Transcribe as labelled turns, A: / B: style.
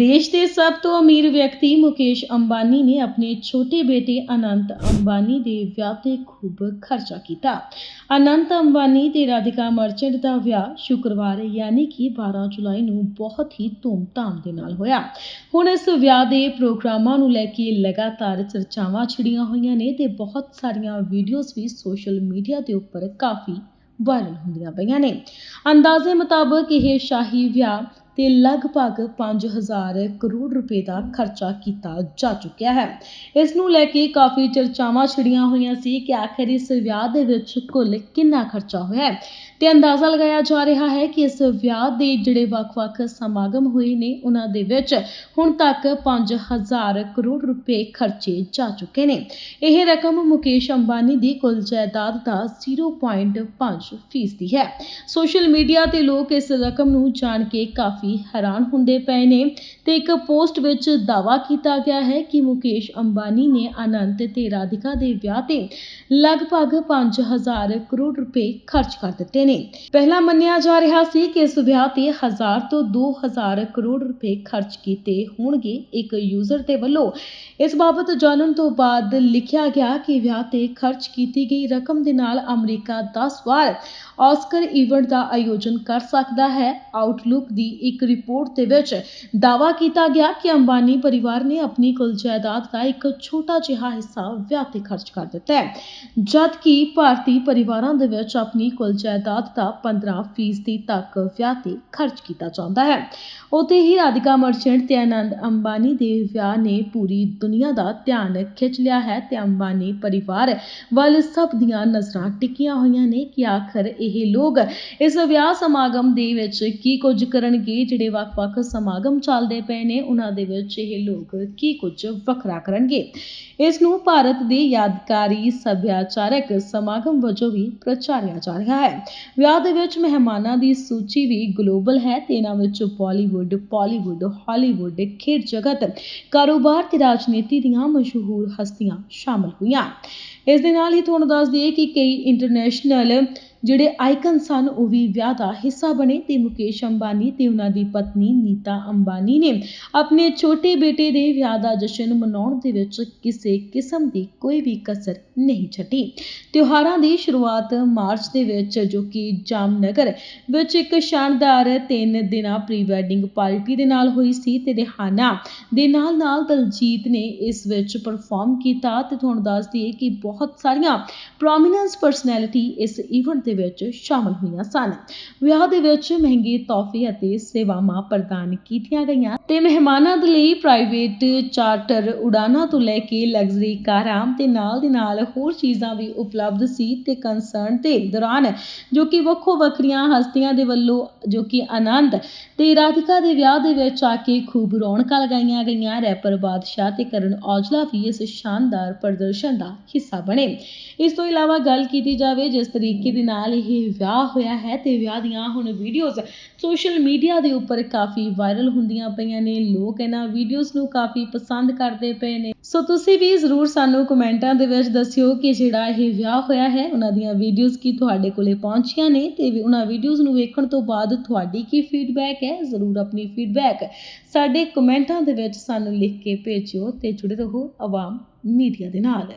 A: ਦੇਸ਼ ਦੇ ਸਭ ਤੋਂ ਅਮੀਰ ਵਿਅਕਤੀ ਮੁਕੇਸ਼ ਅੰਬਾਨੀ ਨੇ ਆਪਣੇ ਛੋਟੇ ਬੇਟੇ ਅਨੰਤ ਅੰਬਾਨੀ ਦੇ ਵਿਆਹ ਤੇ ਖੂਬ ਖਰਚਾ ਕੀਤਾ ਅਨੰਤ ਅੰਬਾਨੀ ਤੇ ਰਾਧਿਕਾ ਮਰਚੈਂਟ ਦਾ ਵਿਆਹ ਸ਼ੁੱਕਰਵਾਰ ਯਾਨੀ ਕਿ 12 ਜੁਲਾਈ ਨੂੰ ਬਹੁਤ ਹੀ ਧੂਮਧਾਮ ਦੇ ਨਾਲ ਹੋਇਆ ਹੁਣ ਇਸ ਵਿਆਹ ਦੇ ਪ੍ਰੋਗਰਾਮਾਂ ਨੂੰ ਲੈ ਕੇ ਲਗਾਤਾਰ ਚਰਚਾਵਾਂ ਛਿੜੀਆਂ ਹੋਈਆਂ ਨੇ ਤੇ ਬਹੁਤ ਸਾਰੀਆਂ ਵੀਡੀਓਜ਼ ਵੀ ਸੋਸ਼ਲ ਮੀਡੀਆ ਦੇ ਉੱਪਰ ਕਾਫੀ ਵਾਇਰਲ ਹੁੰਦੀਆਂ ਪਈਆਂ ਨੇ ਅੰਦਾਜ਼ੇ ਮੁਤਾਬਕ ਇਹ ਸ਼ਾਹੀ ਵਿਆਹ ਤੇ ਲਗਭਗ 5000 ਕਰੋੜ ਰੁਪਏ ਦਾ ਖਰਚਾ ਕੀਤਾ ਜਾ ਚੁੱਕਿਆ ਹੈ। ਇਸ ਨੂੰ ਲੈ ਕੇ ਕਾਫੀ ਚਰਚਾਵਾਂ ਛਿੜੀਆਂ ਹੋਈਆਂ ਸੀ ਕਿ ਆਖਿਰ ਇਸ ਵਿਆਹ ਦੇ ਵਿੱਚ ਕੁੱਲ ਕਿੰਨਾ ਖਰਚਾ ਹੋਇਆ ਹੈ। ਤੇ ਅੰਦਾਜ਼ਾ ਲਗਾਇਆ ਜਾ ਰਿਹਾ ਹੈ ਕਿ ਇਸ ਵਿਆਹ ਦੇ ਜਿਹੜੇ ਵੱਖ-ਵੱਖ ਸਮਾਗਮ ਹੋਏ ਨੇ, ਉਹਨਾਂ ਦੇ ਵਿੱਚ ਹੁਣ ਤੱਕ 5000 ਕਰੋੜ ਰੁਪਏ ਖਰਚੇ ਜਾ ਚੁੱਕੇ ਨੇ। ਇਹ ਰਕਮ ਮੁਕੇਸ਼ ਅੰਬਾਨੀ ਦੀ ਕੁੱਲ ਜਾਇਦਾਦ ਦਾ 0.5 ਫੀਸਦੀ ਹੈ। ਸੋਸ਼ਲ ਮੀਡੀਆ ਤੇ ਲੋਕ ਇਸ ਰਕਮ ਨੂੰ ਜਾਣ ਕੇ ਕਾਫੀ ਹੈਰਾਨ ਹੁੰਦੇ ਪਏ ਨੇ ਤੇ ਇੱਕ ਪੋਸਟ ਵਿੱਚ ਦਾਅਵਾ ਕੀਤਾ ਗਿਆ ਹੈ ਕਿ ਮੁਕੇਸ਼ ਅੰਬਾਨੀ ਨੇ ਅਨੰਤ ਤੇ ਰਾਧਿਕਾ ਦੇ ਵਿਆਹ ਤੇ ਲਗਭਗ 5000 ਕਰੋੜ ਰੁਪਏ ਖਰਚ ਕਰ ਦਿੱਤੇ ਨੇ। ਪਹਿਲਾਂ ਮੰਨਿਆ ਜਾ ਰਿਹਾ ਸੀ ਕਿ ਇਸ ਵਿਆਹ ਤੇ 1000 ਤੋਂ 2000 ਕਰੋੜ ਰੁਪਏ ਖਰਚ ਕੀਤੇ ਹੋਣਗੇ ਇੱਕ ਯੂਜ਼ਰ ਦੇ ਵੱਲੋਂ। ਇਸ ਬਾਬਤ ਜਾਣਨ ਤੋਂ ਬਾਅਦ ਲਿਖਿਆ ਗਿਆ ਕਿ ਵਿਆਹ ਤੇ ਖਰਚ ਕੀਤੀ ਗਈ ਰਕਮ ਦੇ ਨਾਲ ਅਮਰੀਕਾ 10 ਵਾਰ ਆਸਕਰ ਇਵੈਂਟ ਦਾ ਆਯੋਜਨ ਕਰ ਸਕਦਾ ਹੈ। ਆਊਟਲੁੱਕ ਦੀ ਇੱਕ ਰਿਪੋਰਟ ਦੇ ਵਿੱਚ ਦਾਅਵਾ ਕੀਤਾ ਗਿਆ ਕਿ ਅੰਬਾਨੀ ਪਰਿਵਾਰ ਨੇ ਆਪਣੀ ਕੁੱਲ ਜਾਇਦਾਦ ਦਾ ਇੱਕ ਛੋਟਾ ਜਿਹਾ ਹਿੱਸਾ ਵਿਆਹ ਤੇ ਖਰਚ ਕਰ ਦਿੱਤਾ ਹੈ। ਜਦਕਿ ਭਾਰਤੀ ਪਰਿਵਾਰਾਂ ਦੇ ਵਿੱਚ ਆਪਣੀ ਕੁੱਲ ਜਾਇਦਾਦ ਦਾ 15% ਤੱਕ ਵਿਆਹ ਤੇ ਖਰਚ ਕੀਤਾ ਜਾਂਦਾ ਹੈ। ਉੱਥੇ ਹੀ ਰਾਧਿਕਾ ਮਰਚੈਂਟ ਤੇ ਆਨੰਦ ਅੰਬਾਨੀ ਦੇ ਵਿਆਹ ਨੇ ਪੂਰੀ ਦੁਨੀਆ ਦਾ ਧਿਆਨ ਖਿੱਚ ਲਿਆ ਹੈ ਤੇ ਅੰਬਾਨੀ ਪਰਿਵਾਰ ਵੱਲ ਸਭ ਦੀਆਂ ਨਜ਼ਰਾਂ ਟਿਕੀਆਂ ਹੋਈਆਂ ਨੇ ਕਿ ਆਖਰ ਇਹ ਲੋਕ ਇਸ ਵਿਆਹ ਸਮਾਗਮ ਦੇ ਵਿੱਚ ਕੀ ਕੁਝ ਕਰਨਗੇ ਜਿਹੜੇ ਵੱਖ-ਵੱਖ ਸਮਾਗਮ ਚੱਲਦੇ ਪਏ ਨੇ, ਉਹਨਾਂ ਦੇ ਵਿੱਚ ਇਹ ਲੋਕ ਕੀ ਕੁਝ ਵੱਖਰਾ ਕਰਨਗੇ? ਇਸ ਨੂੰ ਭਾਰਤ ਦੇ ਯਾਦਗਾਰੀ ਸੱਭਿਆਚਾਰਕ ਸਮਾਗਮ ਵਜੋਂ ਵੀ ਪ੍ਰਚਾਰਿਆ ਜਾ ਰਿਹਾ ਹੈ। ਵਿਆਹ ਦੇ ਵਿੱਚ ਮਹਿਮਾਨਾਂ ਦੀ ਸੂਚੀ ਵੀ ਗਲੋਬਲ ਹੈ ਤੇ ਇਹਨਾਂ ਵਿੱਚ ਬਾਲੀਵੁੱਡ ਪਾਲੀਵੁੱਡ ਹਾਲੀਵੁੱਡ, ਖੇਡ ਜਗਤ, ਕਾਰੋਬਾਰ ਤੇ ਰਾਜਨੀਤੀ ਦੀਆਂ ਮਸ਼ਹੂਰ ਹਸਤੀਆਂ ਸ਼ਾਮਲ ਹੋਈਆਂ। ਇਸ ਦੇ ਨਾਲ ਹੀ ਤੁਹਾਨੂੰ ਦੱਸ ਦਈਏ ਕਿ ਕਈ ਇੰਟਰਨੈਸ਼ਨਲ ਜਿਹੜੇ ਆਈਕਨ ਸਨ, ਉਹ ਵੀ ਵਿਆਹ ਦਾ ਹਿੱਸਾ ਬਣੇ ਤੇ ਮੁਕੇਸ਼ ਅੰਬਾਨੀ ਤੇ ਉਹਨਾਂ ਦੀ ਪਤਨੀ ਨੀਤਾ ਅੰਬਾਨੀ ਨੇ ਆਪਣੇ ਛੋਟੇ ਬੇਟੇ ਦੇ ਵਿਆਹ ਦਾ ਜਸ਼ਨ ਮਨਾਉਣ ਦੇ ਵਿੱਚ ਕਿਸੇ ਕਿਸਮ ਦੀ ਕੋਈ ਵੀ ਕਸਰ ਨਹੀਂ ਛੱਡੀ। ਤਿਉਹਾਰਾਂ ਦੀ ਸ਼ੁਰੂਆਤ ਮਾਰਚ ਦੇ ਵਿੱਚ, ਜੋ ਕਿ ਜਾਮਨਗਰ ਵਿੱਚ ਇੱਕ ਸ਼ਾਨਦਾਰ ਤਿੰਨ ਦਿਨਾਂ ਪ੍ਰੀ ਵੈਡਿੰਗ ਪਾਰਟੀ ਦੇ ਨਾਲ ਹੋਈ ਸੀ ਤੇ ਰਿਹਾਨਾ ਦੇ ਨਾਲ ਨਾਲ ਦਲਜੀਤ ਨੇ ਇਸ ਵਿੱਚ ਪਰਫਾਰਮ ਕੀਤਾ। ਤੇ ਤੁਹਾਨੂੰ ਦੱਸ ਦਈਏ ਕਿ ਬਹੁਤ ਸਾਰੀਆਂ ਪ੍ਰੋਮੀਨੈਂਸ ਪਰਸਨੈਲਿਟੀ ਇਸ ਈਵੈਂਟ ਦੇ ਵਿੱਚ ਸ਼ਾਮਲ ਹੋਈਆਂ ਸਨ। ਵਿਆਹ ਦੇ ਵਿੱਚ ਮਹਿੰਗੇ ਤੋਹਫੇ ਅਤੇ ਸੇਵਾਵਾਂ ਪ੍ਰਦਾਨ ਕੀਤੀਆਂ ਗਈਆਂ ਤੇ ਮਹਿਮਾਨਾਂ ਦੇ ਲਈ ਪ੍ਰਾਈਵੇਟ ਚਾਰਟਰ ਉਡਾਨਾਂ ਤੋਂ ਲੈ ਕੇ ਲਗਜ਼ਰੀ ਕਾਰਾਂ ਤੇ ਨਾਲ ਦੇ ਨਾਲ ਹੋਰ ਚੀਜ਼ਾਂ ਵੀ ਉਪਲਬਧ ਸੀ ਤੇ ਕੰਸਰਨ ਦੇ ਦੌਰਾਨ ਜੋ ਕਿ ਵੱਖੋ ਵੱਖਰੀਆਂ ਹਸਤੀਆਂ ਦੇ ਵੱਲੋਂ ਜੋ ਕਿ ਆਨੰਦ ਤੇ ਰਾਧਿਕਾ ਦੇ ਵਿਆਹ ਦੇ ਵਿੱਚ ਆ ਕੇ ਖੂਬ ਰੌਣਕਾਂ ਲਗਾਈਆਂ ਗਈਆਂ। ਰੈਪਰ ਬਾਦਸ਼ਾਹ ਤੇ ਕਰਨ ਔਜਲਾ ਵੀ ਇਸ ਸ਼ਾਨਦਾਰ ਪ੍ਰਦਰਸ਼ਨ ਦਾ ਹਿੱਸਾ ਬਣੇ। ਇਸ ਤੋਂ ਇਲਾਵਾ ਗੱਲ ਕੀਤੀ ਜਾਵੇ, ਜਿਸ ਤਰੀਕੇ ਦੇ ਨਾਲ ਨਾਲ ਇਹ ਵਿਆਹ ਹੋਇਆ ਹੈ ਤੇ ਵਿਆਹ ਦੀਆਂ ਹੁਣ ਵੀਡੀਓਜ਼ ਸੋਸ਼ਲ ਮੀਡੀਆ ਦੇ ਉੱਪਰ ਕਾਫੀ ਵਾਇਰਲ ਹੁੰਦੀਆਂ ਪਈਆਂ ਨੇ, ਲੋਕ ਇਹਨਾਂ ਵੀਡੀਓਜ਼ ਨੂੰ ਕਾਫੀ ਪਸੰਦ ਕਰਦੇ ਪਏ ਨੇ। ਸੋ ਤੁਸੀਂ ਵੀ ਜ਼ਰੂਰ ਸਾਨੂੰ ਕਮੈਂਟਾਂ ਦੇ ਵਿੱਚ ਦੱਸਿਓ ਕਿ ਜਿਹੜਾ ਇਹ ਵਿਆਹ ਹੋਇਆ ਹੈ, ਉਹਨਾਂ ਦੀਆਂ ਵੀਡੀਓਜ਼ ਕੀ ਤੁਹਾਡੇ ਕੋਲੇ ਪਹੁੰਚੀਆਂ ਨੇ ਤੇ ਵੀ ਉਹਨਾਂ ਵੀਡੀਓਜ਼ ਨੂੰ ਵੇਖਣ ਤੋਂ ਬਾਅਦ ਤੁਹਾਡੀ ਕੀ ਫੀਡਬੈਕ ਹੈ, ਜ਼ਰੂਰ ਆਪਣੀ ਫੀਡਬੈਕ ਸਾਡੇ ਕਮੈਂਟਾਂ ਦੇ ਵਿੱਚ ਸਾਨੂੰ ਲਿਖ ਕੇ ਭੇਜਿਓ ਤੇ ਜੁੜੇ ਰਹੋ ਆਵਾਮ ਮੀਡੀਆ ਦੇ ਨਾਲ।